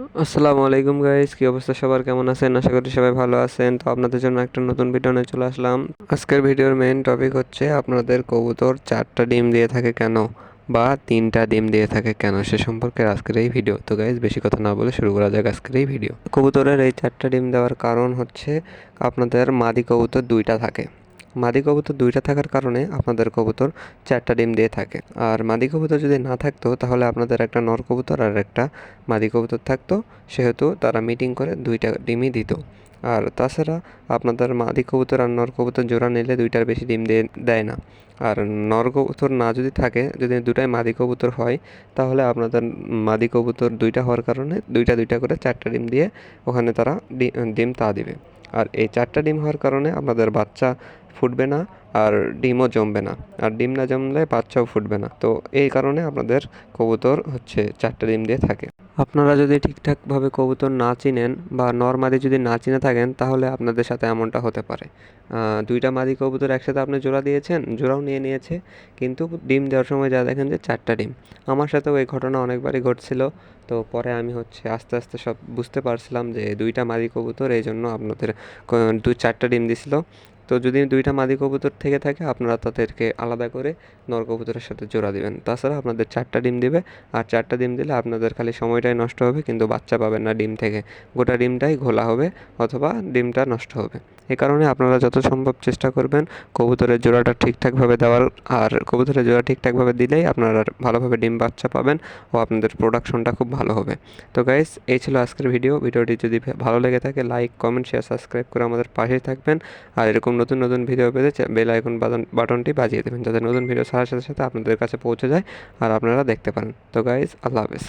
আসসালামু আলাইকুম গাইস কি অবস্থা সবার? কেমন আছেন? আশা করি সবাই ভালো আছেন। তো আপনাদের জন্য একটা নতুন ভিডিও নিয়ে চলে আসলাম। আজকের ভিডিওর মেইন টপিক হচ্ছে আপনাদের কবুতর চারটা ডিম দিয়ে থাকে কেন বা তিনটা ডিম দিয়ে থাকে কেন? সে সম্পর্কে আজকের এই ভিডিও তো গাইজ বেশি কথা না বলে শুরু করা যাক আজকের এই ভিডিও কবুতরের এই চারটা ডিম দেওয়ার কারণ হচ্ছে আপনাদের মাদি কবুতর দুইটা থাকে। মাদি কবুতর দুইটা থাকার কারণে আপনাদের কবুতর চারটা ডিম দিয়ে থাকে। আর মাদি কবুতর যদি না থাকতো, তাহলে আপনাদের একটা নর কবুতর আর একটা মাদি কবুতর থাকতো। সেহেতু তারা মিটিং করে দুইটা ডিমই দিত। আর তাছাড়া আপনাদের মাদি কবুতর আর নর কবুতর জোড়া নিলে দুইটার বেশি ডিম দিয়ে দেয় না। আর নর কবুতর না যদি থাকে, যদি দুটাই মাদি কবুতর হয়, তাহলে আপনাদের মাদি কবুতর দুইটা হওয়ার কারণে দুইটা দুইটা করে চারটা ডিম দিয়ে ওখানে তারা ডিম তা দিবে। আর এই চারটা ডিম হওয়ার কারণে আপনাদের বাচ্চা ফুটবে না আর ডিমও জমবে না। আর ডিম না জমলে বাচ্চাও ফুটবে না। তো এই কারণে আপনাদের কবুতর হচ্ছে চারটে ডিম দিয়ে থাকে। আপনারা যদি ঠিকঠাকভাবে কবুতর না চিনেন বা নর্মালি যদি না চিনে থাকেন, তাহলে আপনাদের সাথে এমনটা হতে পারে। দুইটা মাদি কবুতর একসাথে আপনি জোড়া দিয়েছেন, জোড়াও নিয়ে নিয়েছে, কিন্তু ডিম দেওয়ার সময় যা দেখেন যে চারটা ডিম। আমার সাথেও এই ঘটনা অনেকবারই ঘটছিল। তো পরে আমি হচ্ছে আস্তে আস্তে সব বুঝতে পারছিলাম যে দুইটা মাদি কবুতর, এই জন্য আপনাদের দু চারটা ডিম দিছিল। তো যদি দুইটা মাদি কবুতর থেকে থাকে, আপনারা তাদেরকে আলাদা করে নর কবুতরের সাথে জোড়া দিবেন। তাছাড়া আপনাদের চারটা ডিম দিবে, আর চারটা ডিম দিলে আপনাদের খালি সময়টাই নষ্ট হবে, কিন্তু বাচ্চা পাবেন না ডিম থেকে। গোটা ডিমটাই ঘোলা হবে, অথবা ডিমটা নষ্ট হবে। এ কারণে আপনারা যত সম্ভব চেষ্টা করবেন কবুতরের জোড়াটা ঠিকঠাকভাবে দেওয়ার, আর কবুতরের জোড়া ঠিকঠাকভাবে দিলেই আপনারা ভালোভাবে ডিম বাচ্চা পাবেন ও আপনাদের প্রোডাকশনটা খুব ভালো হবে। তো গাইস এই ছিল আজকের ভিডিও ভিডিওটি যদি ভালো লেগে থাকে লাইক কমেন্ট শেয়ার সাবস্ক্রাইব করে আমাদের পাশেই থাকবেন। আর এরকম নতুন নতুন ভিডিও পেতে বেল আইকন বাটনটি বাজিয়ে দেবেন, যাতে নতুন ভিডিও ছাড়ার সাথে সাথে আপনাদের কাছে পৌঁছে যায় আর আপনারা দেখতে পান তো গাইজ আল্লাহ হাফেজ।